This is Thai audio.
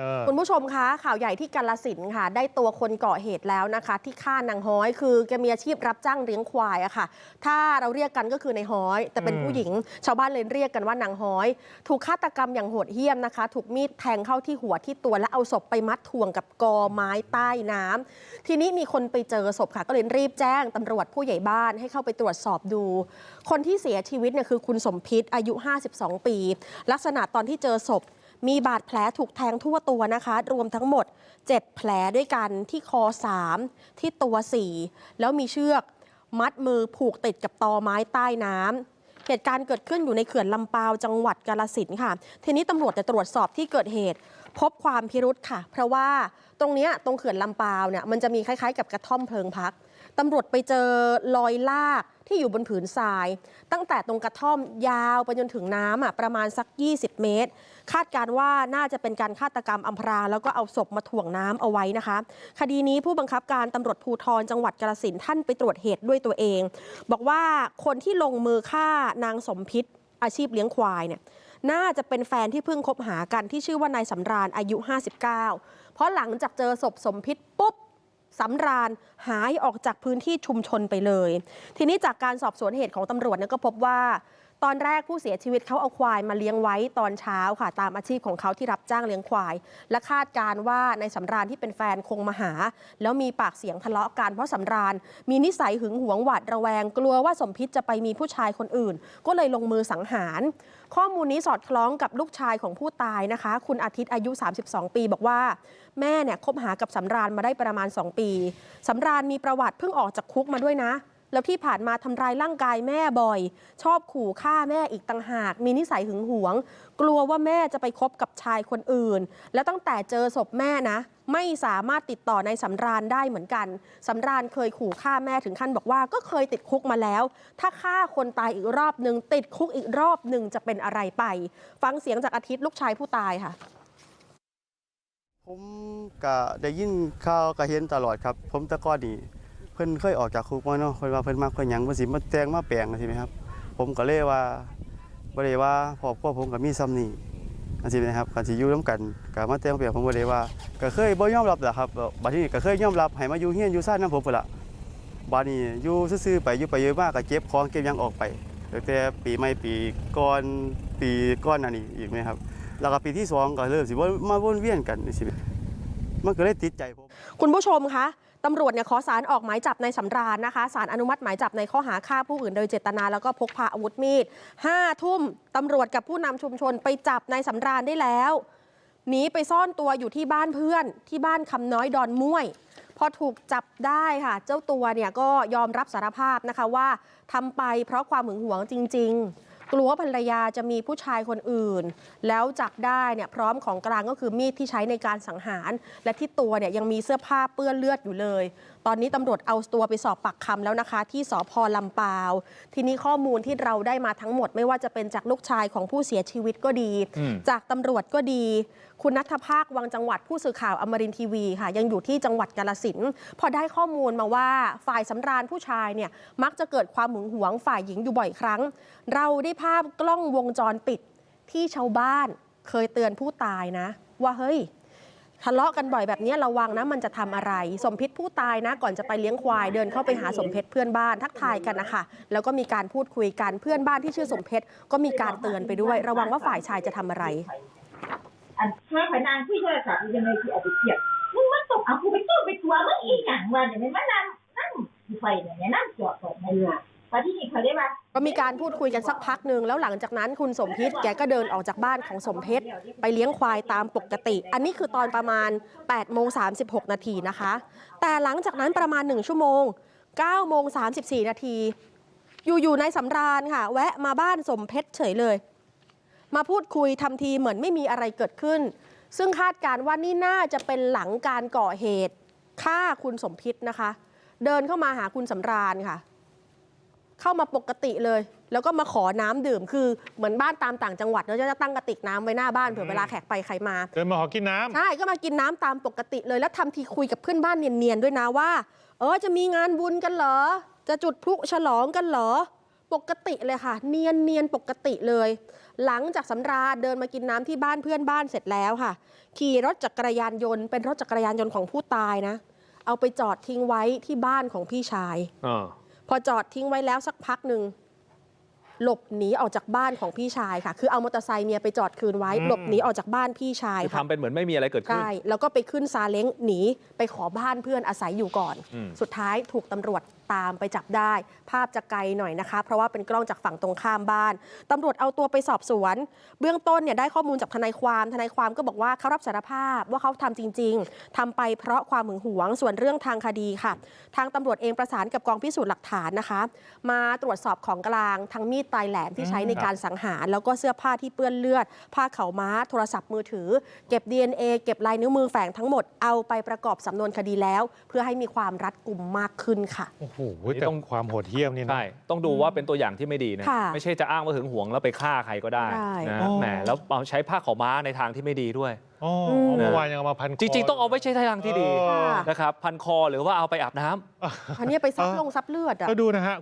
เออคุณผู้ชมคะข่าวใหญ่ที่กาลสินธุ์ค่ะ ได้ตัวคนก่อเหตุแล้วนะคะ ที่ฆ่านางฮ้อยคือแกมีอาชีพรับจ้างเลี้ยงควายอะค่ะ ถ้าเราเรียกกันก็คือในฮ้อย แต่เป็นอืมผู้หญิง ชาวบ้านเลยเรียกกันว่านางฮ้อย ถูกฆาตกรรมอย่างโหดเหี้ยมนะคะ ถูกมีดแทงเข้าที่หัวที่ตัวและเอาศพไปมัดถ่วงกับกอไม้ใต้น้ำทีนี้มีคนไปเจอศพค่ะ ก็เลยรีบแจ้งตำรวจผู้ใหญ่บ้านให้เข้าไปตรวจสอบดู คนที่เสียชีวิตเนี่ยคือคุณสมพิษอายุ 52 ปี ลักษณะตอนที่เจอศพ มีบาดแผลถูกแทงทั่วตัวนะคะ รวมทั้งหมด 7 แผลด้วยกันที่คอ 3 ที่ตัว 4 แล้วมีเชือก มัดมือผูกติดกับตอไม้ใต้น้ำเหตุการณ์เกิดขึ้นอยู่ในเขื่อนลำปาวจังหวัดกาลสินค่ะ ทีนี้ตำรวจจะตรวจสอบที่เกิดเหตุ พบความพิรุษค่ะ เพราะว่าตรงนี้ตรงเขื่อนลำปาวเนี่ยมันจะมีคล้ายๆ กับกระท่อมเพลิงพักตำรวจไปเจอรอยลากที่อยู่บนผืนทราย ตั้งแต่ตรงกระท่อมยาวไปจนถึงน้ำอะประมาณสัก 20 เมตรคาดการว่าน่าจะเป็นการฆาตกรรมอำพรางแล้วก็เอาศพมาถ่วงน้ำเอาไว้นะคะ คดีนี้ผู้บังคับการตำรวจภูธรจังหวัดกาฬสินท่านไปตรวจเหตุด้วยตัวเอง บอกว่าคนที่ลงมือฆ่านางสมพิษอาชีพเลี้ยงควายเนี่ยน่าจะเป็นแฟนที่เพิ่งคบหากันที่ชื่อว่านายสำราญอายุ 59 เพราะหลังจากเจอศพสมพิษปุ๊บสำราญหายออกจากพื้นที่ชุมชนไปเลย ทีนี้จากการสอบสวนเหตุของตำรวจเนี่ยก็พบว่า ตอนแรกผู้เสียชีวิตเขาเอาควายมาเลี้ยงไว้ตอนเช้าค่ะ ตามอาชีพของเขาที่รับจ้างเลี้ยงควาย และคาดการว่าในสำราญที่เป็นแฟนคงมาหา แล้วมีปากเสียงทะเลาะกันเพราะสำราญ มีนิสัยหึงหวงหวาดระแวง กลัวว่าสมพิษจะไปมีผู้ชายคนอื่น ก็เลยลงมือสังหาร ข้อมูลนี้สอดคล้องกับลูกชายของผู้ตายนะคะ คุณอาทิตย์อายุ 32 ปีบอกว่า แม่เนี่ยคบหากับสำราญมาได้ประมาณ 2 ปีสำราญมีประวัติเพิ่งออกจากคุกมาด้วยนะ แล้วที่ผ่านมาทำร้ายร่างกายแม่บ่อย ชอบขู่ฆ่าแม่อีกต่างหาก มีนิสัยหึงหวง กลัวว่าแม่จะไปคบกับชายคนอื่น แล้วตั้งแต่เจอศพแม่นะ ไม่สามารถติดต่อในสำราญได้เหมือนกันสำราญเคยขู่ฆ่าแม่ถึงขั้นบอกว่า ก็เคยติดคุกมาแล้ว ถ้าฆ่าคนตายอีกรอบหนึ่งติดคุกอีกรอบหนึ่งจะเป็นอะไรไป ฟังเสียงจากอาทิตย์ลูกชายผู้ตายค่ะผมก็ได้ยินข่าวก็เห็นตลอดครับ ผมตะก้อนนี่ พิ่นเคยออกจากคุกมาเนาะเพิ่นว่าเพิ่นมักเพิ่นหยังเพิ่นสิมาแต่งมาแปลงใช่ไหมครับ ผมก็เลยว่าบ่ได้ว่าครอบครัวผมก็มีซ้ำนี่อันสินะครับกันสิอยู่ร่วมกันก็มาแต่งมาแปลงผมบ่ได้ว่าก็เคยบ่ยอมรับแหละครับบัดนี้ก็เคยยอมรับให้มาอยู่เฮียนอยู่ซ่านนํผมพุ่นล่ะบัดนี้อยู่ซื่อๆไปอยู่ไปอยู่มาก็เก็บของเก็บหยังออกไปตั้งแต่ปีใหม่ปีก่อนปีก่อนอันนี้อีกไหมครับแล้วก็ปีที่สองก็เริ่มสิว่ามาวนเวียนกันนี่สิมันก็เลยติดใจผมคุณผู้ชมคะ ตำรวจเนี่ยขอสารออกหมายจับในสำราญนะคะ สารอนุมัติหมายจับในข้อหาฆ่าผู้อื่นโดยเจตนาแล้วก็พกพาอาวุธมีดห้าทุ่มตำรวจกับผู้นำชุมชนไปจับนายสำราญได้แล้วหนีไปซ่อนตัวอยู่ที่บ้านเพื่อนที่บ้านคำน้อยดอนม่วยพอถูกจับได้ค่ะ เจ้าตัวเนี่ยก็ยอมรับสารภาพนะคะว่าทำไปเพราะความหึงหวงจริง ๆ กลัวภรรยาจะมีผู้ชายคนอื่น แล้วจับได้เนี่ยพร้อมของกลางก็คือมีดที่ใช้ในการสังหาร และที่ตัวเนี่ยยังมีเสื้อผ้าเปื้อนเลือดอยู่เลยตอนนี้ตำรวจเอาตัวไปสอบปากคำแล้วนะคะ ที่สพลำปาว ทีนี้ข้อมูลที่เราได้มาทั้งหมด ไม่ว่าจะเป็นจากลูกชายของผู้เสียชีวิตก็ดี อืม จากตำรวจก็ดี คุณนัทภาควังจังหวัดผู้สื่อข่าวอมรินทร์ทีวีค่ะ ยังอยู่ที่จังหวัดกาลสินธุ์พอได้ข้อมูลมาว่าฝ่ายสำราญผู้ชายเนี่ยมักจะเกิดความหึงหวงฝ่ายหญิงอยู่บ่อยครั้ง เราได้ภาพกล้องวงจรปิดที่ชาวบ้านเคยเตือนผู้ตายนะ ว่าเฮ้ย ทะเลาะกันบ่อยแบบนี้ระวังนะมันจะทำอะไร สมพิษผู้ตายนะ ก่อนจะไปเลี้ยงควายเดินเข้าไปหาสมเพชรเพื่อนบ้านทักทายกันนะคะแล้วก็มีการพูดคุยกันเพื่อนบ้านที่ชื่อสมเพชรก็มีการเตือนไปด้วย ระวังว่าฝ่ายชายจะทำอะไรอันเมื่อพนางที่โทรศัพท์ยังไงที่เอาไปเทียบมึงมันตกเอากูไปตู้ไปตัวมึงอีกอย่างว่าเนี่ยมันนั่งนั่งไฟเนี่ยนั่งจอดตกในเรือพอที่นี่เขาได้ว่า ก็มีการพูดคุยกันสักพักหนึ่งแล้วหลังจากนั้นคุณสมพิษแกก็เดินออกจากบ้านของสมเพชรไปเลี้ยงควายตามปกติ อันนี้คือตอนประมาณ8โมง36 นาทีนะคะ แต่หลังจากนั้นประมาณ 1 ชั่วโมง9โมง34 นาที อยู่ๆในสำราญค่ะ แวะมาบ้านสมเพชรเฉยเลย มาพูดคุยทำทีเหมือนไม่มีอะไรเกิดขึ้น ซึ่งคาดการณ์ว่านี่น่าจะเป็นหลังการก่อเหตุฆ่าคุณสมพิษนะคะ เดินเข้ามาหาคุณสำราญค่ะ เข้ามาปกติเลย แล้วก็มาขอน้ำดื่ม คือเหมือนบ้านตามต่างจังหวัดเราจะตั้งกระติกน้ำไว้หน้าบ้านเผื่อเวลาแขกไปใครมาเดินมาขอกินน้ำใช่ก็มากินน้ำตามปกติเลย แล้วทำทีคุยกับเพื่อนบ้านเนียนๆด้วยนะว่า เออจะมีงานบุญกันเหรอ จะจุดพลุฉลองกันเหรอปกติเลยค่ะ เนียนเนียนปกติเลย หลังจากสำราญเดินมากินน้ำที่บ้านเพื่อนบ้านเสร็จแล้วค่ะ ขี่รถจักรยานยนต์เป็นรถจักรยานยนต์ของผู้ตายนะ เอาไปจอดทิ้งไว้ที่บ้านของพี่ชายเออ พอจอดทิ้งไว้แล้วสักพักหนึ่งหลบหนีออกจากบ้านของพี่ชายค่ะ คือเอามอเตอร์ไซค์เมียไปจอดคืนไว้อืมหลบหนีออกจากบ้านพี่ชายคือค่ะทำเป็นเหมือนไม่มีอะไรเกิดขึ้น ใช่แล้วก็ไปขึ้นซาเล้งหนีไปขอบ้านเพื่อนอาศัยอยู่ก่อน อืม สุดท้ายถูกตำรวจ ตามไปจับได้ ภาพจะไกลหน่อยนะคะ เพราะว่าเป็นกล้องจากฝั่งตรงข้ามบ้านตำรวจเอาตัวไปสอบสวน เบื้องต้นเนี่ยได้ข้อมูลจากทนายความทนายความก็บอกว่าเขารับสารภาพว่าเขาทำจริง ๆทำไปเพราะความหึงหวงส่วนเรื่องทางคดีค่ะ ทางตำรวจเองประสานกับกองพิสูจน์หลักฐานนะคะ มาตรวจสอบของกลางทั้งมีดปลายแหลมที่ใช้ในการสังหาร แล้วก็เสื้อผ้าที่เปื้อนเลือด ผ้าเข่าม้า โทรศัพท์มือถือ เก็บ DNA เก็บลายนิ้วมือแฝงทั้งหมดเอาไปประกอบสำนวนคดีแล้ว เพื่อให้มีความรัดกุมมากขึ้นค่ะโอ้โหนี่แต่ต้องความโหดเหี้ยมนี่นะ ใช่ต้องดูว่าเป็นตัวอย่างที่ไม่ดีนะ ค่ะไม่ใช่จะอ้างว่าหึงหวงแล้วไปฆ่าใครก็ได้ได้นะอ๋อ แหมแล้วเอาใช้ผ้าขาวม้าในทางที่ไม่ดีด้วย อ๋ออืมเอาเมื่อวานยังเอามาพันคจริง ๆ ต้องเอาไว้ใช้ทางที่ดีเออ นะครับพันคอหรือว่าเอาไปอาบน้ำ อันนี้ไปซับเออลงซับเลือดอะ ก็ดูนะฮะ